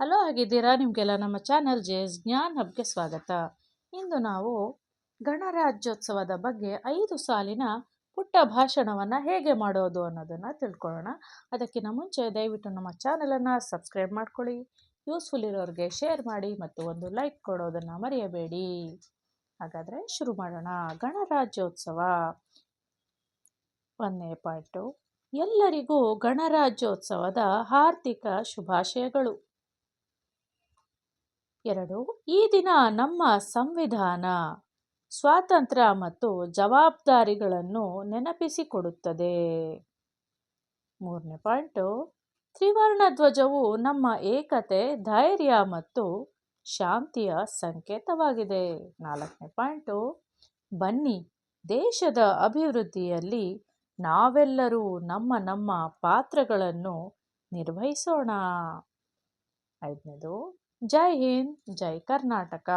Hello ಆಗಿದ್ದೀರಾ ನಿಮಗೆಲ್ಲ ನಮ್ಮ ಚಾನಲ್ ಜೇಸ್ ಜ್ಞಾನ್ ಹಬ್ಗೆ ಸ್ವಾಗತ. ಇಂದು ನಾವು ಗಣರಾಜ್ಯೋತ್ಸವದ ಬಗ್ಗೆ ಐದು ಸಾಲಿನ ಪುಟ್ಟ ಭಾಷಣವನ್ನು ಹೇಗೆ ಮಾಡೋದು ಅನ್ನೋದನ್ನು ತಿಳ್ಕೊಳ್ಳೋಣ. ಅದಕ್ಕಿಂತ ಮುಂಚೆ ದಯವಿಟ್ಟು ನಮ್ಮ ಚಾನಲನ್ನು ಸಬ್ಸ್ಕ್ರೈಬ್ ಮಾಡ್ಕೊಳ್ಳಿ. ಯೂಸ್ಫುಲ್ ಇರೋರಿಗೆ ಶೇರ್ ಮಾಡಿ ಮತ್ತು ಒಂದು ಲೈಕ್ ಕೊಡೋದನ್ನು ಮರೆಯಬೇಡಿ. ಹಾಗಾದರೆ ಶುರು ಮಾಡೋಣ. ಗಣರಾಜ್ಯೋತ್ಸವ ಒಂದನೇ ಪಾಯಿಂಟು ಎಲ್ಲರಿಗೂ ಗಣರಾಜ್ಯೋತ್ಸವದ ಹಾರ್ದಿಕ ಶುಭಾಶಯಗಳು. ಎರಡು. ಈ ದಿನ ನಮ್ಮ ಸಂವಿಧಾನ ಸ್ವಾತಂತ್ರ್ಯ ಮತ್ತು ಜವಾಬ್ದಾರಿಗಳನ್ನು ನೆನಪಿಸಿಕೊಡುತ್ತದೆ. ಮೂರನೇ ಪಾಯಿಂಟು. ತ್ರಿವರ್ಣ ಧ್ವಜವು ನಮ್ಮ ಏಕತೆ, ಧೈರ್ಯ ಮತ್ತು ಶಾಂತಿಯ ಸಂಕೇತವಾಗಿದೆ. ನಾಲ್ಕನೇ ಪಾಯಿಂಟು. ಬನ್ನಿ, ದೇಶದ ಅಭಿವೃದ್ಧಿಯಲ್ಲಿ ನಾವೆಲ್ಲರೂ ನಮ್ಮ ನಮ್ಮ ಪಾತ್ರಗಳನ್ನು ನಿರ್ವಹಿಸೋಣ. ಐದನೇದು. ಜೈ ಹಿಂದ್ ಜೈ ಕರ್ನಾಟಕ